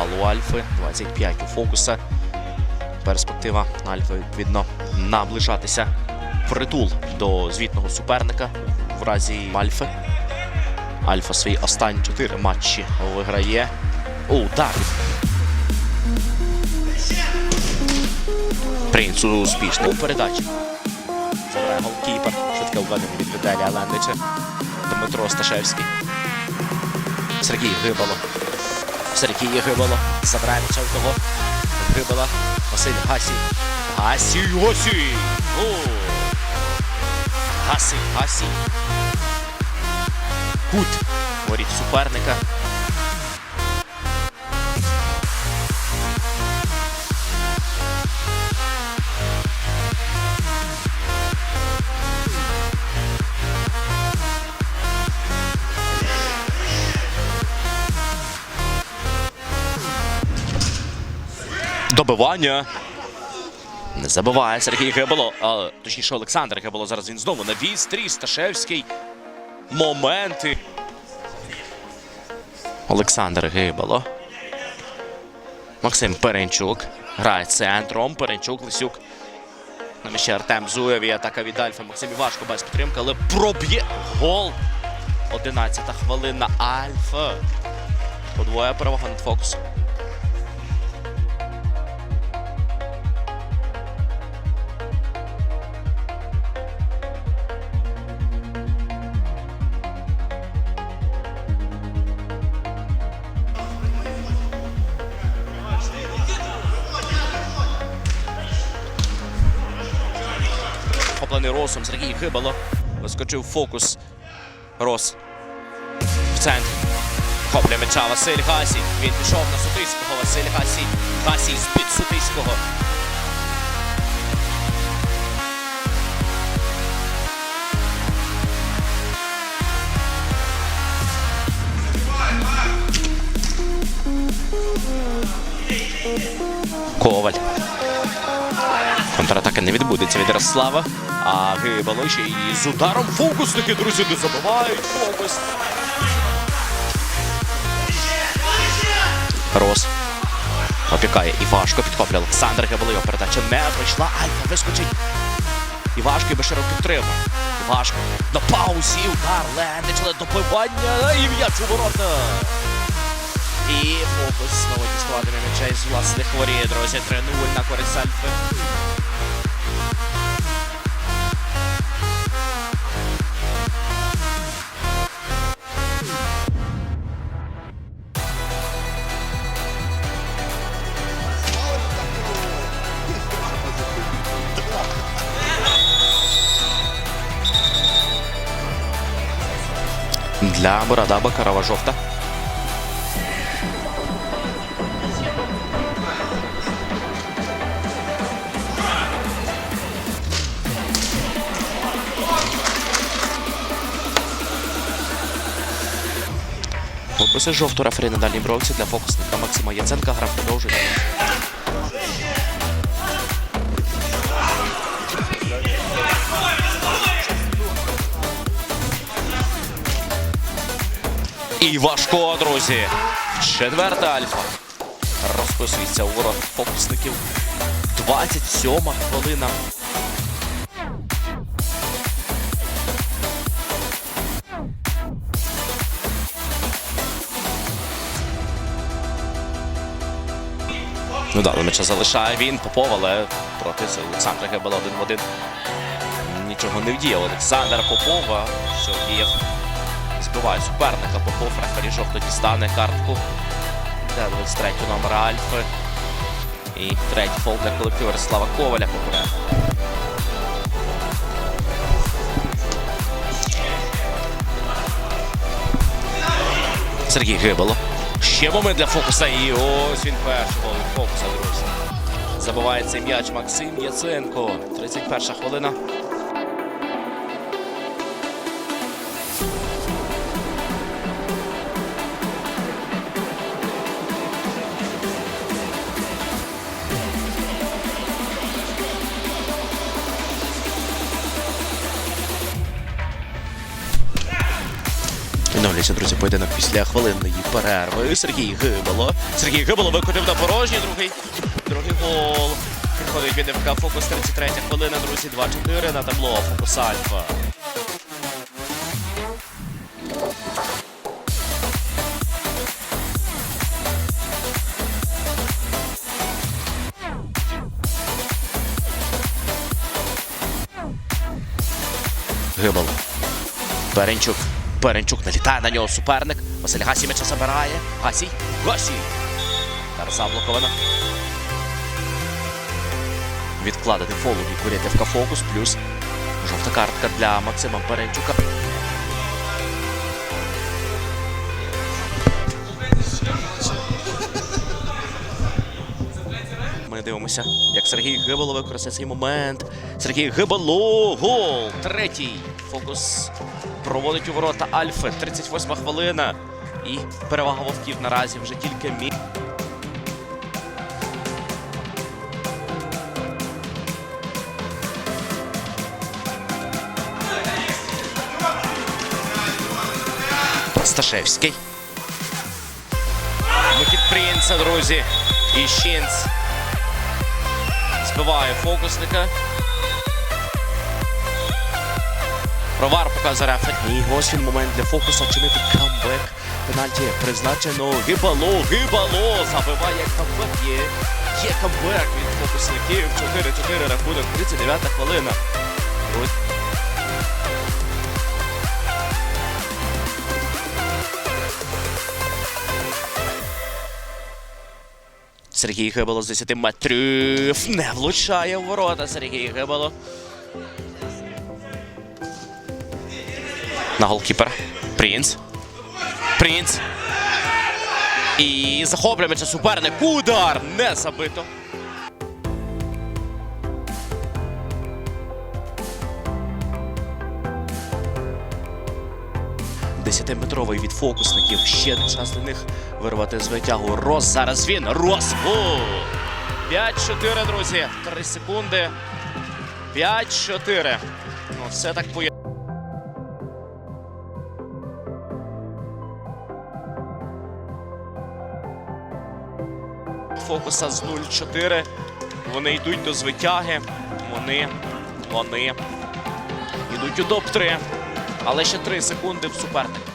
балу Альфи, 25 у фокуса. Перспектива Альфи, відповідно, наближатися притул до звітного суперника в разі Альфи. Альфа свої останні чотири матчі виграє. Удар. Принц успішний у передачі. Забирає голкіпер. Швидке введення від Віталія Лендича. Дмитро Сташевський. Сергій Гибало. Сергій Гибало. Забираємо у того. Гибала. Василь Гасій. Гасій, Гасій! О! Гасій, Гасій. Кут. Воріть суперника. Добивання. Не забиває Сергій Гебело. А, точніше, Олександр Гебело. Зараз він знову на вістрі. Сташевський. Моменти. Олександр Гибало. Максим Перенчук. Грає центром. Перенчук, Лисюк. На м'ячі Артем Зуєв і атака від Альфа. Максим Івашко без підтримки, але проб'є гол. 11 хвилина Альфа. Подвоє перевага над фокусом. Хоплений Росом Сергій Гибало. Вискочив фокус. Рос. В центр. Хопля м'яча Василь Гасій. Він пішов на Сутиського. Василь Гасій. Гасій з-під Сутиського. Коваль. Контратака не відбудеться від Ярослава. А Гибало ще і з ударом фокусники, друзі, не забивають фокус. Рос. Опікає Івашко, підхоплює Олександр. Його передача не пройшла. Альфа вискочить. Івашко і Беширов підтримав. Івашко на паузі. Удар Лендич, але добивання. І ворота. І фокус знову діставатиме м'яча із власних воріт, друзі. 3-0 на користь Альфи. Для Мурадaba карава жовта. Подписи жовту рефері на дальній бровці для фокусника Максима Яценка. Гра продовжує. І важко, друзі. Четверта альфа. Розписується у ворот фокусників. 27 хвилина. Ну да, м'яча залишає він Попов, але проти Олександра Гебела один в один. Нічого не вдіяв. Олександр Попова, що діяв збиває суперника. Попов рефері жовто дістане картку для 23 номера Альфи. І третій фол для колективу Ярослава Коваля поперед. Сергій Гибало. Ще момент для фокуса. І ось він перший гол фокуса, друзі. Забиває м'яч Максим Яценко. 31 хвилина. Продовжується, друзі, поєдинок після хвилинної перерви. Сергій Гибало. Сергій Гибало викотив на порожній. Другий, другий гол. Підходить від МК Фокус 33 хвилина, друзі, 2-4 на табло. Фокус Альфа. Гибало. Перенчук. Перенчук налітає на нього суперник. Василь Гасій м'яча забирає. Гасій. Гасій. Зараз заблоковано. Відкладений фол у Вікурі ФК Фокус. Плюс жовта картка для Максима Перенчука. Ми дивимося, як Сергій Гибало використає цей момент. Сергій Гибало. Гол. Третій. Фокус проводить у ворота Альфи. 38 хвилина. І перевага вовків наразі вже тільки мі. Сташевський. Вихід Принца, друзі. І Щінц збиває фокусника. Провар показує. І ось він момент для фокуса чинити камбек. Пенальті призначено Гибало, Гибало забиває камбек. Є, є камбек від фокусників. 4-4 рахунок, 39 хвилина. Сергій Гибало з 10 метрів. Не влучає в ворота Сергій Гибало. На голкіпер. Принц. Принц. І захоплює м'яча суперник. Удар! Не забито. Десятиметровий від фокусників. Ще не час для них вирвати з витягу. Рос зараз він. Рос. 5-4, друзі. 3 секунди. 5-4. Ну, все так поє. Фокуса з 0-4. Вони йдуть до звитяги. Вони. Вони. Йдуть у топ-3. Але ще 3 секунди в суперника.